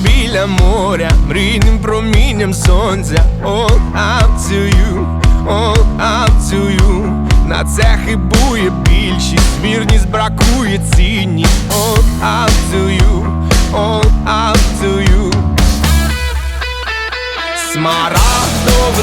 біля моря, мрійним промінням сонця. All up На це хибує більшість, вірність бракує цінність. All up to you, Смарагдове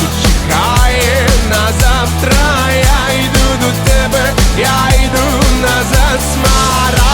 Смарагдове чекає на завтра. Я йду до тебе, я йду назад. Смарагдове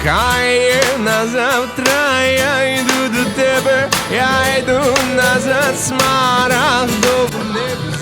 чекає на завтра, я йду до тебе, я йду назад, смарах небес.